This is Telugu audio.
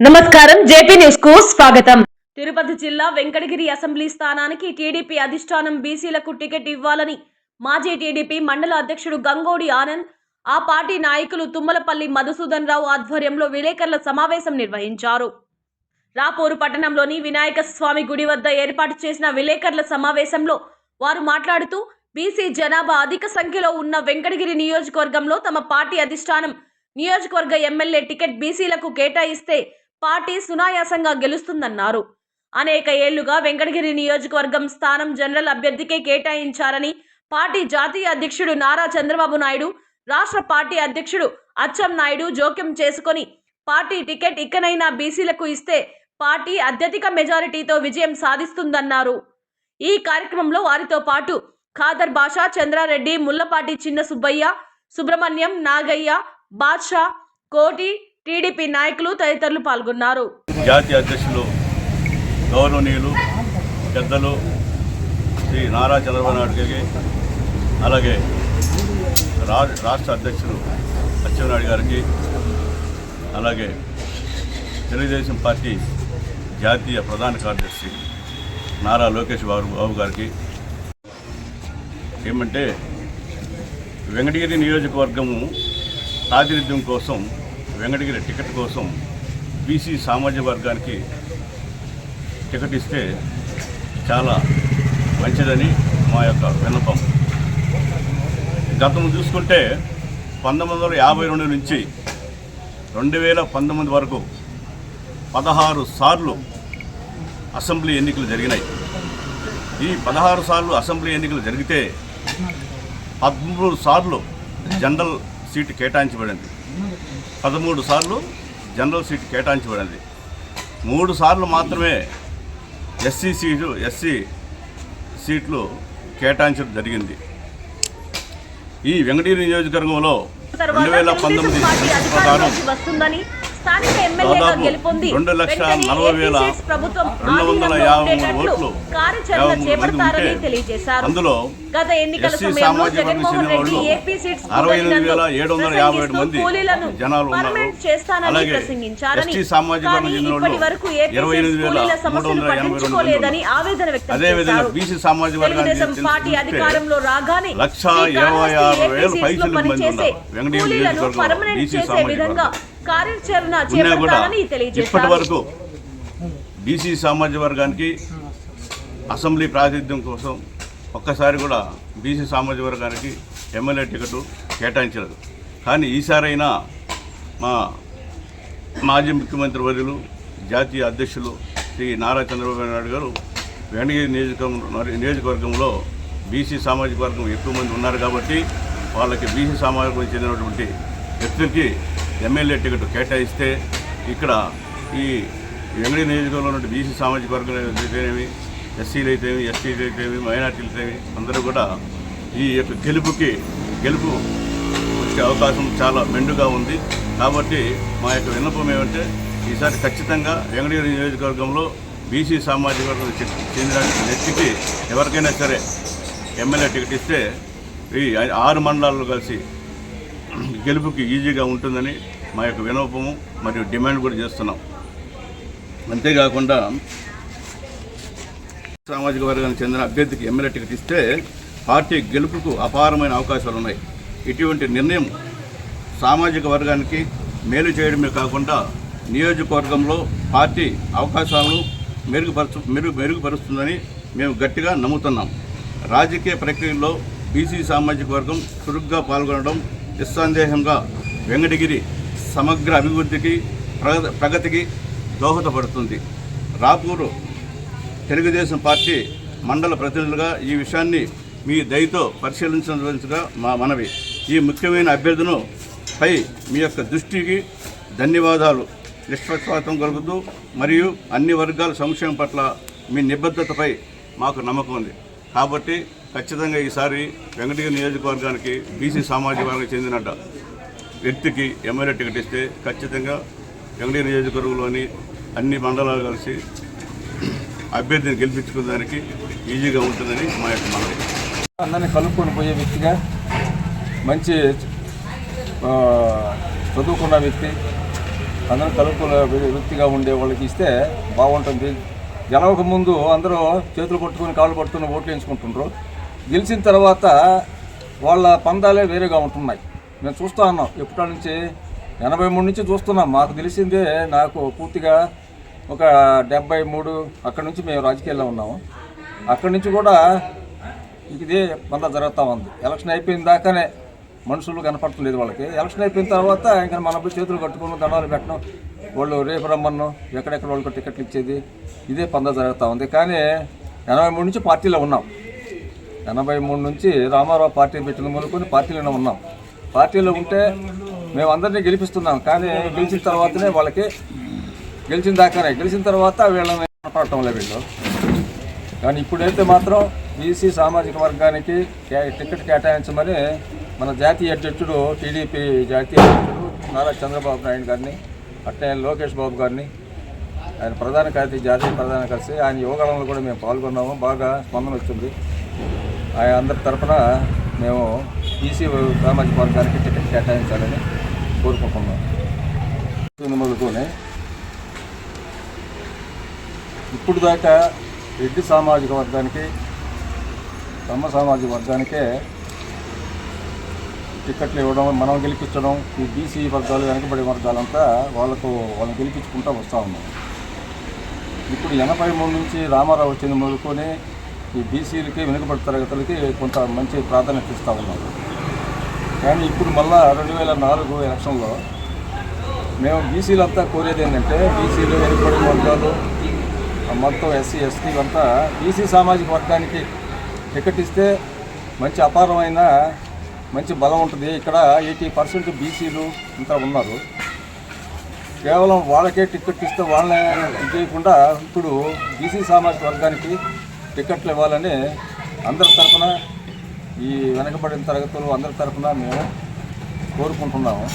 నమస్కారం జేపీ న్యూస్కు స్వాగతం. తిరుపతి జిల్లా వెంకటగిరి అసెంబ్లీ స్థానానికి టీడీపీ అధిష్టానం బీసీలకు టికెట్ ఇవ్వాలని మాజీ టీడీపీ మండల అధ్యక్షుడు గంగోడి ఆనంద్ ఆ పార్టీ నాయకులు తుమ్మలపల్లి మధుసూదన్ రావు ఆధ్వర్యంలో విలేకరుల సమావేశం నిర్వహించారు. రాపూరు పట్టణంలోని వినాయక స్వామి గుడి వద్ద ఏర్పాటు చేసిన విలేకరుల సమావేశంలో వారు మాట్లాడుతూ బీసీ జనాభా అధిక సంఖ్యలో ఉన్న వెంకటగిరి నియోజకవర్గంలో తమ పార్టీ అధిష్టానం నియోజకవర్గ ఎమ్మెల్యే టికెట్ బీసీలకు కేటాయిస్తే పార్టీ సునాయాసంగా గెలుస్తుందన్నారు. అనేక ఏళ్ళుగా వెంకటగిరి నియోజకవర్గం స్థానం జనరల్ అభ్యర్థికే కేటాయించారని పార్టీ జాతీయ అధ్యక్షుడు నారా చంద్రబాబు నాయుడు రాష్ట్ర పార్టీ అధ్యక్షుడు అచ్చం నాయుడు జోక్యం చేసుకొని పార్టీ టికెట్ ఇకనైనా బీసీలకు ఇస్తే పార్టీ అత్యధిక మెజారిటీతో విజయం సాధిస్తుందన్నారు. ఈ కార్యక్రమంలో వారితో పాటు ఖాదర్ బాషా చంద్రారెడ్డి ముల్లపాటి చిన్న సుబ్బయ్య సుబ్రహ్మణ్యం నాగయ్య బాద్షా కోటి టీడీపీ నాయకులు తదితరులు పాల్గొన్నారు. జాతీయ అధ్యక్షులు గౌరవనీయులు పెద్దలు శ్రీ నారా చంద్రబాబు నాయుడు గారికి అలాగే రా రాష్ట్ర అధ్యక్షులు అచ్చెన్నాయుడు గారికి అలాగే తెలుగుదేశం పార్టీ జాతీయ ప్రధాన కార్యదర్శి నారా లోకేష్ బాబు బాబు గారికి. ఏమంటే వెంకటగిరి నియోజకవర్గము ప్రాతినిధ్యం కోసం వెంకటగిరి టికెట్ కోసం బీసీ సామాజిక వర్గానికి టికెట్ ఇస్తే చాలా మంచిదని మా యొక్క విన్నపం. గతం చూసుకుంటే పంతొమ్మిది వందల యాభై రెండు నుంచి రెండు వేల పంతొమ్మిది వరకు పదహారు సార్లు అసెంబ్లీ ఎన్నికలు జరిగినాయి. ఈ పదహారు సార్లు అసెంబ్లీ ఎన్నికలు జరిగితే పదమూడు సార్లు జనరల్ సీటు కేటాయించబడింది. పదమూడు సార్లు జనరల్ సీటు కేటాయించబడింది. మూడు సార్లు మాత్రమే ఎస్సీ సీటు ఎస్సీ సీట్లు కేటాయించడం జరిగింది. ఈ వెంకటగిరి నియోజకవర్గంలో రెండు వేల పంతొమ్మిది ప్రకారం స్థానిక ఎమ్మెల్యేగా గెలుపొంది రెండు లక్షల నలభై వేల ప్రభుత్వం ఓట్లు కార్యాచరణ చేపడతారని తెలియజేశారు. అందులో గత ఎన్నికల సమయంలో జగన్మోహన్ రెడ్డి ఏపీ సీట్స్ కూలీలను పర్మనెంట్ చేస్తానని ప్రసంగించారని కానీ ఇప్పటి వరకు ఏపీ వేల కూలీల మంది పట్టించుకోలేదని. ఆవేదన వ్యక్తం చేశారు. బీసీ సామాజిక వర్గానికి తెలుగుదేశం పార్టీ అధికారంలో రాగానే పనిచేసే కూలీలను పర్మనెంట్ చేసే విధంగా కార్యాచరణ ఇప్పటి వరకు బీసీ సామాజిక వర్గానికి అసెంబ్లీ ప్రాతినిధ్యం కోసం ఒక్కసారి కూడా బీసీ సామాజిక వర్గానికి ఎమ్మెల్యే టికెట్ కేటాయించలేదు. కానీ ఈసారైనా మా మాజీ ముఖ్యమంత్రి వర్యులు జాతీయ అధ్యక్షులు శ్రీ నారా చంద్రబాబు నాయుడు గారు వెంకటగిరి నియోజకవర్గం నియోజకవర్గంలో బీసీ సామాజిక వర్గం ఎక్కువ మంది ఉన్నారు కాబట్టి వాళ్ళకి బీసీ సామాజిక చెందినటువంటి వ్యక్తులకి ఎమ్మెల్యే టికెట్ కేటాయిస్తే ఇక్కడ ఈ ఎంగడి నియోజకవర్గంలో ఉన్న బీసీ సామాజిక వర్గం అయితేనేమి ఎస్సీలు అయితేమి ఎస్టీలు అయితేమి మైనార్టీలు అయితేమి అందరూ కూడా ఈ యొక్క గెలుపుకి గెలుపు వచ్చే అవకాశం చాలా మెండుగా ఉంది. కాబట్టి మా యొక్క విన్నపం ఏమంటే ఈసారి ఖచ్చితంగా వెంకటగిరి నియోజకవర్గంలో బీసీ సామాజిక వర్గం చె- చెందిన వ్యక్తికి ఎవరికైనా సరే ఎమ్మెల్యే టికెట్ ఇస్తే ఈ ఆరు మండలాలు కలిసి గెలుపుకి ఈజీగా ఉంటుందని మా యొక్క వినోపము మరియు డిమాండ్ కూడా చేస్తున్నాం. అంతేకాకుండా సామాజిక వర్గానికి చెందిన అభ్యర్థికి ఎమ్మెల్యే టికెట్ ఇస్తే పార్టీ గెలుపుకు అపారమైన అవకాశాలు ఉన్నాయి. ఇటువంటి నిర్ణయం సామాజిక వర్గానికి మేలు చేయడమే కాకుండా నియోజకవర్గంలో పార్టీ అవకాశాలను మెరుగుపరచు మెరుగు మెరుగుపరుస్తుందని మేము గట్టిగా నమ్ముతున్నాం. రాజకీయ ప్రక్రియలో బీసీ సామాజిక వర్గం చురుగ్గా పాల్గొనడం నిస్సందేహంగా వెంకటగిరి సమగ్ర అభివృద్ధికి ప్రగ- ప్రగతికి దోహదపడుతుంది. రాపూరు తెలుగుదేశం పార్టీ మండల ప్రతినిధులుగా ఈ విషయాన్ని మీ దయతో పరిశీలించవలసిగా మా మనవి. ఈ ముఖ్యమైన అభ్యర్థును పై మీ యొక్క దృష్టికి ధన్యవాదాలు. నిష్పక్షపాతం కలుగుతూ మరియు అన్ని వర్గాల సంక్షేమం పట్ల మీ నిబద్ధతపై మాకు నమ్మకం ఉంది. కాబట్టి ఖచ్చితంగా ఈసారి వెంకటగిరి నియోజకవర్గానికి బీసీ సామాజిక వర్గానికి చెందిన వ్యక్తికి ఎమ్మెల్యే టికెట్ ఇస్తే ఖచ్చితంగా వెంకటగిరి నియోజకవర్గంలోని అన్ని మండలాలు కలిసి అభ్యర్థిని గెలిపించుకోవడానికి ఈజీగా ఉంటుందని మా యొక్క మనవి. అందరినీ కలుపుకొని పోయే వ్యక్తిగా మంచి చదువుకున్న వ్యక్తి అందరూ కలుపుకునే వృత్తిగా ఉండే వాళ్ళకి ఇస్తే బాగుంటుంది. గెలవక ముందు అందరూ చేతులు పట్టుకొని కాళ్ళు పట్టుకొని ఓట్లు వేయించుకుంటుండ్రు గెలిచిన తర్వాత వాళ్ళ పందాలే వేరేగా ఉంటున్నాయి. మేము చూస్తూ ఉన్నాం. ఎప్పటి నుంచి ఎనభై మూడు నుంచి చూస్తున్నాం. మాకు తెలిసిందే నాకు పూర్తిగా ఒక డెబ్బై మూడు అక్కడి నుంచి మేము రాజకీయాల్లో ఉన్నాము. అక్కడి నుంచి కూడా ఇదే పంద జరుగుతూ ఉంది. ఎలక్షన్ అయిపోయిన దాకానే మనుషులు కనపడట్లేదు వాళ్ళకి. ఎలక్షన్ అయిపోయిన తర్వాత ఇంకా మన చేతులు కట్టుకుని దండాలు పెట్టడం వాళ్ళు రేపు రమ్మను ఎక్కడెక్కడ వాళ్ళకి టికెట్లు ఇచ్చేది ఇదే పంద జరుగుతూ ఉంది. కానీ ఎనభై మూడు నుంచి పార్టీలో ఉన్నాం. ఎనభై మూడు నుంచి రామారావు పార్టీ పెట్టిన మొదలుకొని పార్టీలోనే ఉన్నాం. పార్టీలో ఉంటే మేము అందరినీ గెలిపిస్తున్నాం. కానీ గెలిచిన తర్వాతనే వాళ్ళకి గెలిచిన దాకానే గెలిచిన తర్వాత వీళ్ళని మాట్లాడటం లేదు వీళ్ళు. కానీ ఇప్పుడైతే మాత్రం బీసీ సామాజిక వర్గానికి టికెట్ కేటాయించమని మన జాతీయ అధ్యక్షుడు టీడీపీ జాతీయ అధ్యక్షుడు నారా చంద్రబాబు నాయుడు గారిని అట్టే లోకేష్ బాబు గారిని ఆయన ప్రధాన కార్యదర్శి జాతీయ ప్రధాన కలిసి ఆయన యోగాలంలో కూడా మేము పాల్గొన్నాము. బాగా స్పందన వచ్చింది. అందరి తరఫున మేము బీసీ సామాజిక వర్గానికి టికెట్ కేటాయించాలని కోరుకుంటున్నాం. మొదలుకొని ఇప్పుడు దాకా రెడ్డి సామాజిక వర్గానికి బ్రహ్మ సామాజిక వర్గానికే టికెట్లు ఇవ్వడం మనం గెలిపించడం ఈ బీసీ వర్గాలు వెనకబడి వర్గాలంతా వాళ్ళకు వాళ్ళని గెలిపించుకుంటూ వస్తూ ఉన్నాం. ఇప్పుడు ఎనభై మూడు నుంచి రామారావు వచ్చింది మొదలుకొని ఈ బీసీలకి వెనుకబడి తరగతులకి కొంత మంచి ప్రాధాన్యత ఇస్తూ ఉన్నారు కానీ ఇప్పుడు మళ్ళా రెండు వేల నాలుగు ఎలక్షన్లో మేము బీసీలంతా కోరేది ఏంటంటే బీసీలు వెనుకబడిన వర్గాలు మొత్తం ఎస్సీ ఎస్టీ అంతా బీసీ సామాజిక వర్గానికి టికెట్ ఇస్తే మంచి అపారమైన మంచి బలం ఉంటుంది. ఇక్కడ ఎయిటీ పర్సెంట్ బీసీలు ఇంత ఉన్నారు. కేవలం వాళ్ళకే టికెట్ ఇస్తే వాళ్ళనే చేయకుండా ఇప్పుడు బీసీ సామాజిక వర్గానికి టికెట్లు ఇవ్వాలని అందరి తరఫున ఈ వెనకబడిన తరగతులు అందరి తరఫున మేము కోరుకుంటున్నాము.